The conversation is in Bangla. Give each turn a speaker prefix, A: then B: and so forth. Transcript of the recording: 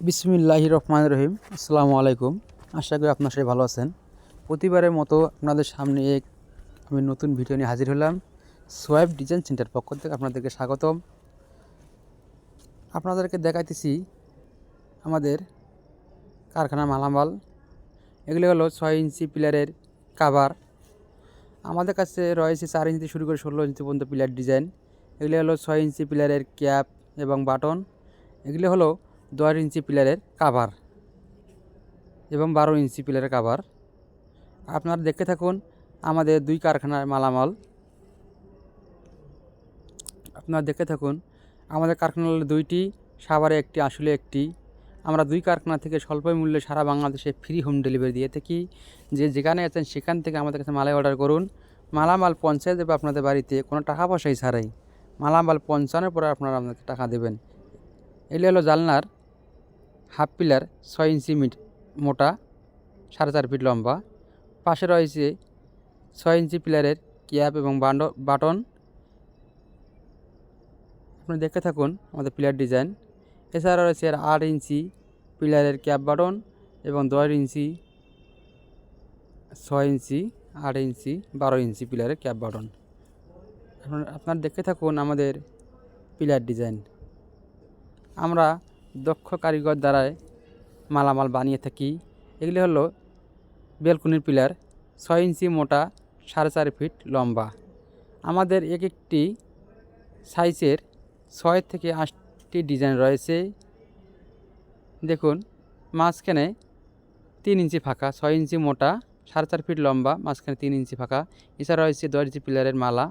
A: বিসমিল্লাহ রহমান রহিম। আসসালামু আলাইকুম। আশা করি আপনার সবাই ভালো আছেন। প্রতিবারের মতো আপনাদের সামনে এক আমি নতুন ভিডিও নিয়ে হাজির হলাম। সোয়াইব ডিজাইন সেন্টার পক্ষ থেকে আপনাদেরকে স্বাগতম। আপনাদেরকে দেখাইতেছি আমাদের কারখানার মালামাল। এগুলি হলো ছয় ইঞ্চি পিলারের কাভার। আমাদের কাছে রয়েছে চার ইঞ্চি শুরু করে ষোলো ইঞ্চি পর্যন্ত পিলার ডিজাইন। এগুলি হলো ছয় ইঞ্চি পিলারের ক্যাপ এবং বাটন। এগুলি হলো দশ ইঞ্চি পিলারের কাভার এবং বারো ইঞ্চি পিলারের কাভার আপনারা দেখতে থাকুন আমাদের দুই কারখানার মালামাল। আপনারা দেখতে থাকুন আমাদের কারখানা দুইটি, সাভারে একটি, আসলে একটি। আমরা দুই কারখানা থেকে স্বল্প মূল্যে সারা বাংলাদেশে ফ্রি হোম ডেলিভারি দিয়ে থাকি। যে যেখানে আছেন সেখান থেকে আমাদের কাছে মালাই অর্ডার করুন। মালামাল পৌঁছে দেবে আপনাদের বাড়িতে, কোনো টাকা পয়সাই ছাড়াই। মালামাল পৌঁছানোর পরে আপনারা আপনাকে টাকা দেবেন। এগুলি হলো জালনার হাফ পিলার ছয় ইঞ্চি মিট, মোটা, সাড়ে চার ফিট লম্বা। পাশে রয়েছে ছয় ইঞ্চি পিলারের ক্যাপ এবং বাটন। আপনি দেখতে থাকুন আমাদের পিলার ডিজাইন। এছাড়া রয়েছে এর আট ইঞ্চি পিলারের ক্যাপ বাটন এবং দশ ইঞ্চি, ছয় ইঞ্চি, আট ইঞ্চি, বারো ইঞ্চি পিলারের ক্যাপ বাটন। আপনার আপনার দেখতে থাকুন আমাদের পিলার ডিজাইন। আমরা দক্ষ কারিগর দ্বারায় মালামাল বানিয়ে থাকি। এগুলি হলো বেলকুনির পিলার, ছয় ইঞ্চি মোটা, সাড়ে চার ফিট লম্বা। আমাদের এক একটি সাইজের ছয় থেকে আটটি ডিজাইন রয়েছে। দেখুন, মাঝখানে তিন ইঞ্চি ফাঁকা, ছয় ইঞ্চি মোটা, সাড়ে চার ফিট লম্বা, মাঝখানে তিন ইঞ্চি ফাঁকা। এছাড়া রয়েছে দশ ইঞ্চি পিলারের মালা।